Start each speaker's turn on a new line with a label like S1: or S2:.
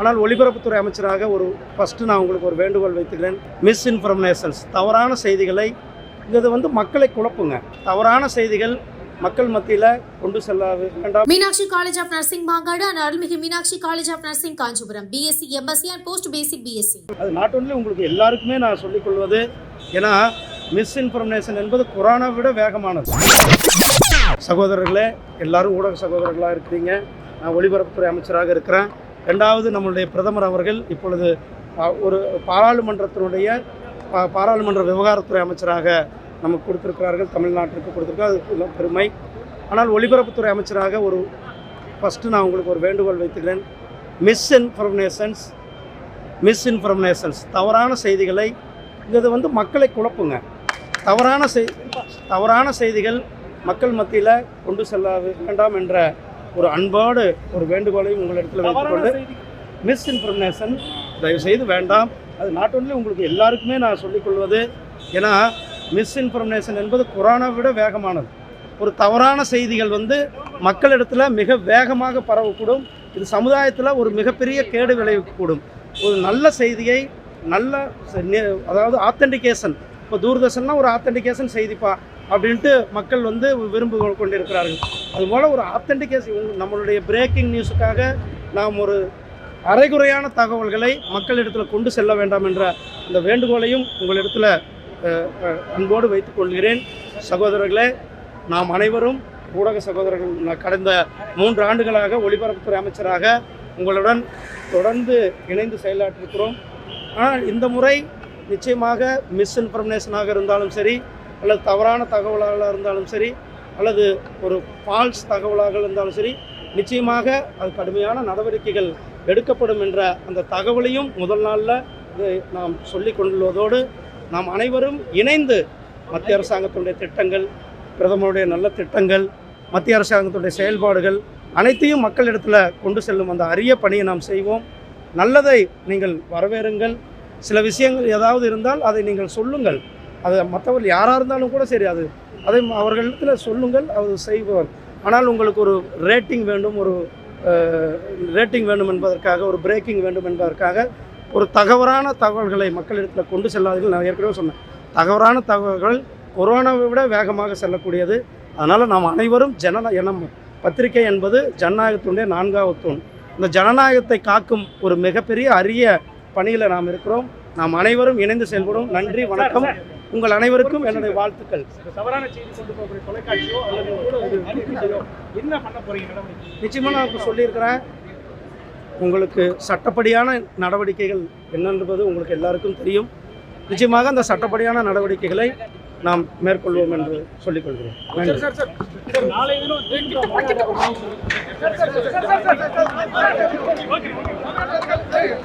S1: ஆனால் ஒலிபரப்புத்துறை அமைச்சராக ஒரு ஃபஸ்ட்டு நான் உங்களுக்கு ஒரு வேண்டுகோள் வைத்துக்கிறேன். மிஸ் இன்ஃபர்மேஷன்ஸ் தவறான செய்திகளை இது வந்து மக்களை குழப்புங்க. தவறான செய்திகள் மக்கள் மத்தியில் கொண்டு செல்ல வேண்டாம்.
S2: Meenakshi college of nursing Mangadu and Arulmigu Meenakshi college of nursing Kanchipuram. BSc MSc and post basic BSc
S1: அது நாட் ஒன்லி உங்களுக்கு எல்லாருக்குமே நான் சொல்லிக்கொள்வது ஏன்னா மிஸ் இன்ஃபர்மேஷன் என்பது கொரோனா விட வேகமானது. சகோதரர்களே எல்லாரும் ஊடக சகோதரர்களாக இருக்கிறீங்க. நான் ஒலிபரப்புத்துறை அமைச்சராக இருக்கிறேன். ரெண்டாவது நம்மளுடைய பிரதமர் அவர்கள் இப்பொழுது ஒரு பாராளுமன்றத்தினுடைய பாராளுமன்ற விவகாரத்துறை அமைச்சராக நமக்கு கொடுத்துருக்கிறார்கள் தமிழ்நாட்டிற்கு கொடுத்துருக்கோம் அது பெருமை. ஆனால் ஒலிபரப்புத்துறை அமைச்சராக ஒரு ஃபஸ்ட்டு நான் உங்களுக்கு ஒரு வேண்டுகோள் வைத்துக்கிறேன். மிஸ் இன்ஃபர்மேஷன்ஸ் மிஸ் இன்ஃபர்மேஷன்ஸ் தவறான செய்திகளை இது வந்து மக்களை குழப்புங்க. தவறான செய் தவறான செய்திகள் மக்கள் மத்தியில் கொண்டு செல்ல வேண்டாம் என்ற ஒரு அன்போடு ஒரு வேண்டுகோளையும் உங்களிடத்தில் வைத்துக்கொண்டு மிஸ் இன்ஃபர்மேஷன் தயவுசெய்து வேண்டாம். அது நாட் ஒன்லி உங்களுக்கு எல்லாருக்குமே நான் சொல்லிக்கொள்வது ஏன்னா மிஸ் இன்ஃபர்மேஷன் என்பது கொரோனா விட வேகமானது. ஒரு தவறான செய்திகள் வந்து மக்களிடத்தில் மிக வேகமாக பரவக்கூடும். இது சமுதாயத்தில் ஒரு மிகப்பெரிய கேடு விளைவிக்கக்கூடும். ஒரு நல்ல செய்தியை நல்ல அதாவது ஆத்தென்டிகேஷன் இப்போ தூர்தர்ஷன்னா ஒரு ஆத்தென்டிகேஷன் செய்திப்பா அப்படின்ட்டு மக்கள் வந்து விரும்பு கொண்டிருக்கிறார்கள். அதுபோல் ஒரு ஆத்தென்டிகேஷன் நம்மளுடைய பிரேக்கிங் நியூஸுக்காக நாம் ஒரு அரைகுறையான தகவல்களை மக்களிடத்தில் கொண்டு செல்ல வேண்டாம் என்ற இந்த வேண்டுகோளையும் உங்களிடத்தில் அன்போடு வைத்துக் கொள்கிறேன். சகோதரர்களே நாம் அனைவரும் ஊடக சகோதரர்கள் கடந்த மூன்று ஆண்டுகளாக ஒலிபரப்புத்துறை அமைச்சராக உங்களுடன் தொடர்ந்து இணைந்து செயலாற்றிருக்கிறோம். ஆனால் இந்த முறை நிச்சயமாக மிஸ்இன்ஃபர்மேஷனாக இருந்தாலும் சரி அல்லது தவறான தகவலாக இருந்தாலும் சரி அல்லது ஒரு ஃபால்ஸ் தகவலாக இருந்தாலும் சரி நிச்சயமாக அது கடுமையான நடவடிக்கைகள் எடுக்கப்படும் என்ற அந்த தகவலையும் முதல் நாளில் இது நாம் சொல்லிக் கொண்டுள்ளதோடு நாம் அனைவரும் இணைந்து மத்திய அரசாங்கத்துடைய திட்டங்கள் பிரதமருடைய நல்ல திட்டங்கள் மத்திய அரசாங்கத்துடைய செயல்பாடுகள் அனைத்தையும் மக்களிடத்தில் கொண்டு செல்லும் அந்த அரிய பணியை நாம் செய்வோம். நல்லதை நீங்கள் வரவேறுங்கள். சில விஷயங்கள் ஏதாவது இருந்தால் அதை நீங்கள் சொல்லுங்கள். அது மற்றவர்கள் யாராக இருந்தாலும் கூட சரி அது அதை அவர்களிடத்தில் சொல்லுங்கள் அது செய்வார் ஆனால் உங்களுக்கு ஒரு ரேட்டிங் வேண்டும் ஒரு ரேட்டிங் வேண்டும் என்பதற்காக ஒரு பிரேக்கிங் வேண்டும் என்பதற்காக ஒரு தகவறான தகவல்களை மக்களிடத்தில் கொண்டு செல்லாதீர்கள். நான் ஏற்கனவே சொன்னேன். தகவறான தகவல்கள் கொரோனாவை விட வேகமாக செல்லக்கூடியது. அதனால் நாம் அனைவரும் ஜன எனம் பத்திரிகை என்பது ஜனநாயகத்தினுடைய நான்காவது தூண். இந்த ஜனநாயகத்தை காக்கும் ஒரு மிகப்பெரிய அரிய பணியில் நாம் இருக்கிறோம். நாம் அனைவரும் இணைந்து செயல்படும் நன்றி வணக்கம். உங்கள் அனைவருக்கும் என்னுடைய வாழ்த்துக்கள்
S3: தவறான செய்தி கொண்டு போகக்கூடிய தொலைக்காட்சியோ அல்லது என்ன பண்ண போறீங்க
S1: நிச்சயமாக நான் இப்போ சொல்லியிருக்கிறேன் உங்களுக்கு சட்டப்படியான நடவடிக்கைகள் என்னன்றது உங்களுக்கு எல்லாருக்கும் தெரியும் நிச்சயமாக அந்த சட்டப்படியான நடவடிக்கைகளை நாம் மேற்கொள்வோம் என்று சொல்லிக்கொள்கிறேன் நன்றி